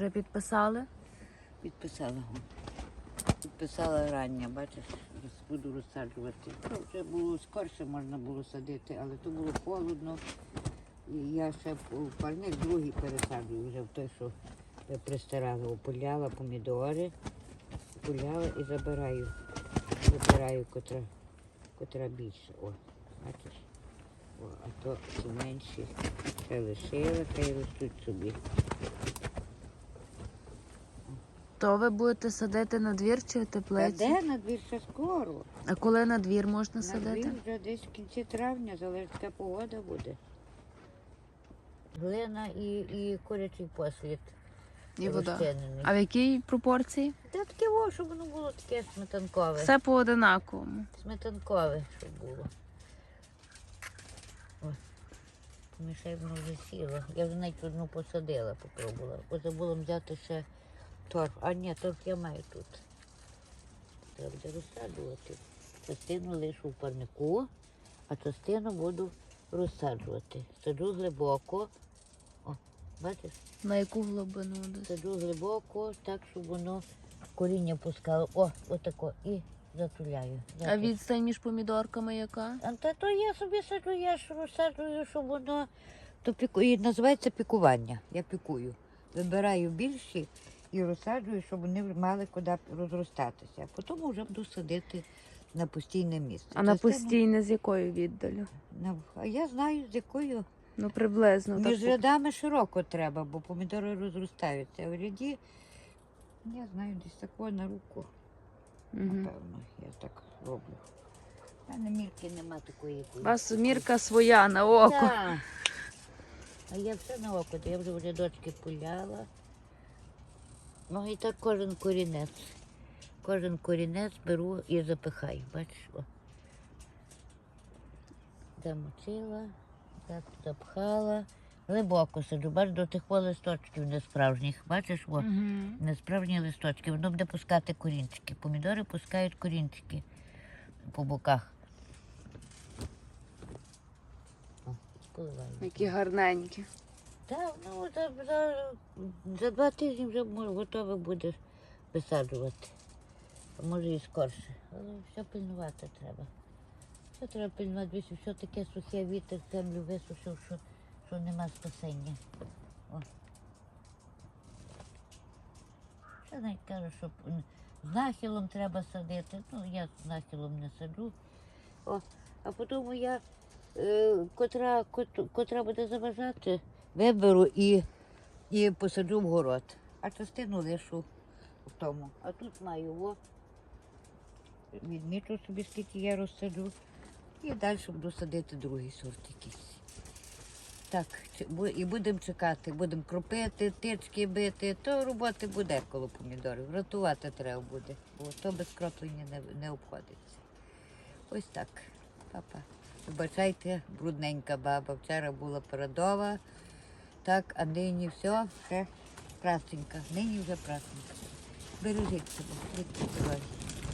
Вже підписали? Підписала. Підписала рання, бачиш, буду розсаджувати. То вже було скорше можна було садити, але то було холодно. І я ще парник другий пересаджую вже в той, що пристирала, опуляла помідори, опуляла і забираю. Забираю, котра, котра більше. О, бачиш? О, а то менші ще лишила, та й ростуть собі. То ви будете садити на двір чи в Та теплиці? де на двір ще скоро? А коли на двір можна На садити? двір вже десь в кінці травня, залежить, яка погода буде. Глина і, і курячий послід. І вода. розчинений. А в якій пропорції? Та таке во, щоб воно було таке сметанкове. Все по одинаковому. Сметанкове, щоб було. Ой, помішай воно вже сіло. Я вже навіть одну посадила, попробувала. Бо забула взяти ще торф. А ні, торф я маю тут. Треба буде розсаджувати. Частину лишу в парнику, а частину буду розсаджувати. Саджу глибоко. О, бачиш? На яку глибину? Саджу глибоко, так, щоб воно коріння пускало. О, отако. І затуляю. А відстань між помідорками яка? А та то я собі саджу, я ж розсаджую, щоб воно то піку... і називається пікування. Я пікую. Вибираю більші і розсаджую, щоб вони мали куди розростатися. А потім вже буду садити на постійне місце. А на постійне з якою віддалю? А я знаю, з якою. Ну приблизно. Між так. рядами широко треба, бо помідори розростаються. А в ряді, я знаю, десь такого на руку. Мгм. Напевно, я так роблю. У мене мірки нема такої, У вас мірка своя на око. Так. А я все на око, я вже в рядочки пуляла. Ну і так кожен корінець. Кожен корінець беру і запихаю. Бачиш? О. Замочила, так запхала. Глибоко сиджу, бачиш, до тих листочків несправжніх. Бачиш, о, Мгм. несправжні листочки. Воно буде пускати корінчики. Помідори пускають корінчики по боках. О. Які гарненькі. Так, ну за, за, за два тижні вже готове буде висаджувати. А може і скорше. Але все пильнувати треба. Все треба пильнувати, більше все таке сухе вітер, землю висушив, що, що нема спасення. О. Ще навіть кажу, що з нахилом треба садити. Ну, я з нахилом не саджу. О, а потім я, е, котра, кот- котра буде заважати, виберу і, і посаджу в город. А частину лишу в тому. А тут маю о. Відмічу собі, скільки я розсаджу. І далі буду садити другий сорт якийсь. Так, і будемо чекати, будемо кропити, тички бити, то роботи буде коло помідорів. Рятувати треба буде, бо то без кроплення не, не обходиться. Ось так. Папа. Вибачайте, брудненька баба. Вчора була передова. Так, а нині все, все красенька. Нині вже красненько. Бережіть себе, здорові.